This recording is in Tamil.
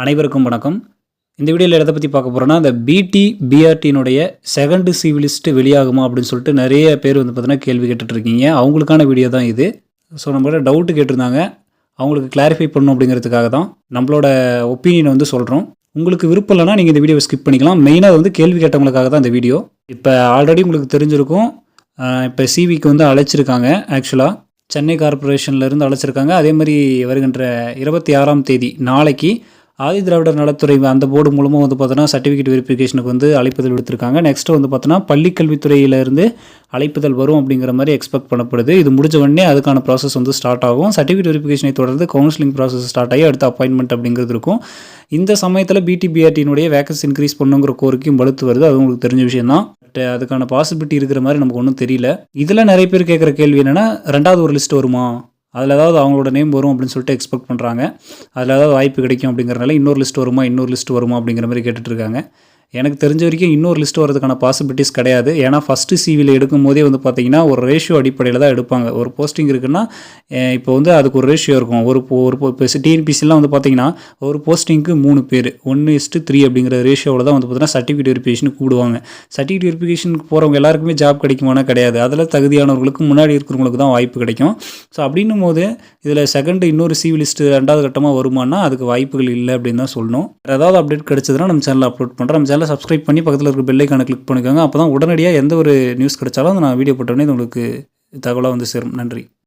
அனைவருக்கும் வணக்கம். இந்த வீடியோவில் எதை பற்றி பார்க்க போகிறோன்னா இந்த பிடி பிஆர்டினுடைய செகண்ட் சிவிலிஸ்ட் வெளியாகுமா அப்படின்னு சொல்லிட்டு நிறைய பேர் வந்து பார்த்தீங்கன்னா கேள்வி கேட்டுட்ருக்கீங்க. அவங்களுக்கான வீடியோ தான் இது. ஸோ நம்மளோட டவுட்டு கேட்டிருந்தாங்க. அவங்களுக்கு கிளாரிஃபை பண்ணணும் அப்படிங்கிறதுக்காக தான் நம்மளோட ஒப்பீனியனை வந்து சொல்கிறோம் உங்களுக்கு விருப்பம் இல்லைனா நீங்கள் இந்த வீடியோவை ஸ்கிப் பண்ணிக்கலாம். மெயினாக வந்து கேள்வி கேட்டவங்களுக்காக தான் இந்த வீடியோ இப்போ ஆல்ரெடி உங்களுக்கு தெரிஞ்சிருக்கும். இப்போ சிவிக்கு வந்து அழைச்சிருக்காங்க ஆக்சுவலாக சென்னை கார்பரேஷன்லேருந்து அழைச்சிருக்காங்க. அதே மாதிரி வருகின்ற இருபத்தி ஆறாம் தேதி நாளைக்கு ஆதி திராவிடர் நலத்துறை அந்த போர்டு மூலமாக வந்து பார்த்தோன்னா சர்டிஃபிகேட் வெரிஃபிகேஷனுக்கு வந்து அழைப்புதல் விடுத்திருக்காங்க. நெக்ஸ்ட்டு வந்து பார்த்தோன்னா பள்ளிக்கல்வித்துறையிலேருந்து அழைப்புதல் வரும் அப்படிங்கிற மாதிரி எக்ஸ்பெக்ட் பண்ணப்படுது. இது முடிஞ்ச உடனே அதுக்கான ப்ராசஸ் வந்து ஸ்டார்ட் ஆகும். சர்டிஃபிகேட் வெரிஃபிகேஷனை தொடர்ந்து கவுன்சிலிங் ப்ராசஸ் ஸ்டார்ட் ஆகி அடுத்த அப்பாயின்மெண்ட் அப்படிங்கிறது இருக்கும். இந்த சமயத்தில் பிடிபிஆர்டியினுடைய வேகன்சி இன்க்ரீஸ் பண்ணுங்கிற கோரிக்கையும் வலுத்து வருது. அது உங்களுக்கு தெரிஞ்ச விஷயம் தான் பட் uh, அதுக்கான பாசிபிலிட்டி இருக்கிற மாதிரி நமக்கு ஒன்றும் தெரியல. இதில் நிறைய பேர் கேட்குற கேள்வி என்னென்னா ரெண்டாவது ஒரு லிஸ்ட் வருமா? அதில் ஏதாவது அவங்களோட நேம் வரும் அப்படின்னு சொல்லிட்டு எக்ஸ்பெக்ட் பண்ணுறாங்க அதில் ஏதாவது வாய்ப்பு கிடைக்கும் அப்படிங்கிறனால இன்னொரு லிஸ்ட் வருமா இன்னொரு லிஸ்ட் வருமா அப்படிங்கிற மாதிரி கேட்டுட்ருக்காங்க எனக்கு தெரிஞ்ச வரைக்கும் இன்னொரு லிஸ்ட் வரதுக்கான பாசிபிலிட்டிஸ் கிடையாது. ஏன்னா ஃபஸ்ட்டு சிவியில் எடுக்கும் போதே வந்து பார்த்தீங்கன்னா ஒரு ரேஷியோ அடிப்படையில் தான் எடுப்பாங்க. ஒரு போஸ்டிங் இருக்குன்னா இப்போ வந்து அதுக்கு ஒரு ரேஷியோ இருக்கும். ஒரு ஒரு இப்போ டிஎன்பிசிலாம் வந்து பார்த்தீங்கன்னா ஒரு போஸ்டிங்க்கு மூணு பேர். ஒன்று இஸ்ட்டு த்ரீ அப்படிங்கிற ரேஷியோவில் தான் வந்து பார்த்தீங்கன்னா சர்டிஃபிகேட் வெரிஃபிகேஷன் கூடுவாங்க. சர்டிஃபிகேட் வெரிஃபிகேஷனுக்கு போகிறவங்க எல்லாருக்குமே ஜாப் கிடைக்குமானா கிடையாது. அதில் தகுதியானவர்களுக்கு முன்னாடி இருக்கிறவங்களுக்கு தான் வாய்ப்பு கிடைக்கும். ஸோ அப்படின்னும் போது இதில் செகண்ட் இன்னொரு சிவிலிஸ்ட் ரெண்டாவது கட்டமாக வருமானா அதுக்கு வாய்ப்புகள் இல்லை அப்படின்னு தான் சொல்லணும். ஏதாவது அப்டேட் கிடைச்சதுன்னா நம்ம சேனலில் அப்லோட் பண்ணுறோம் நம்ம சேனல் சப்ஸ்கிரைப் பண்ணி பக்கத்தில் இருக்க பெல்லைக்கான கிளிக் பண்ணிக்கோங்க. அப்போ தான் உடனடியாக எந்த ஒரு நியூஸ் கிடைச்சாலும் நான் வீடியோ போட்டோன்னே உங்களுக்கு தகவலாக வந்து சேரும். நன்றி.